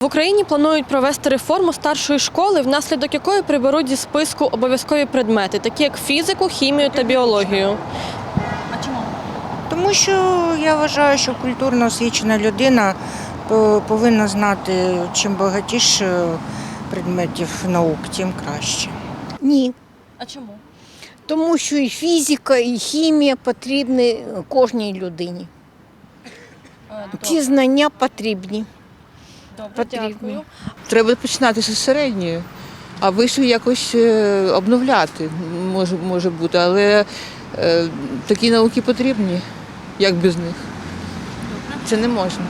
В Україні планують провести реформу старшої школи, внаслідок якої приберуть зі списку обов'язкові предмети, такі як фізику, хімію та біологію. А чому? Тому що я вважаю, що культурно освічена людина е, повинна знати, чим багатіше предметів наук, тим краще. Ні, А чому? тому що і фізика, і хімія потрібні кожній людині. Ці знання потрібні. Добре, потрібно. дякую. Треба починати з середньої, а вишу якось е, обновляти може, може бути, але е, такі науки потрібні, як без них. Це не можна.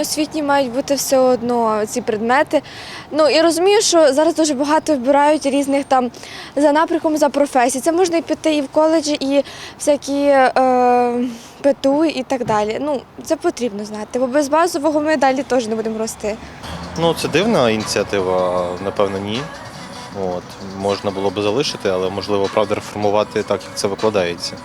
Освітні мають бути все одно ці предмети. Ну і розумію, що зараз дуже багато вибирають різних там за напрямком за професії. Це можна і піти і в коледжі, і всякі е, ПТУ і так далі. Ну, це потрібно знати, бо без базового ми далі теж не будемо рости. Ну, це дивна ініціатива, напевно, ні. От. Можна було би залишити, але можливо, правда, реформувати так, як це викладається.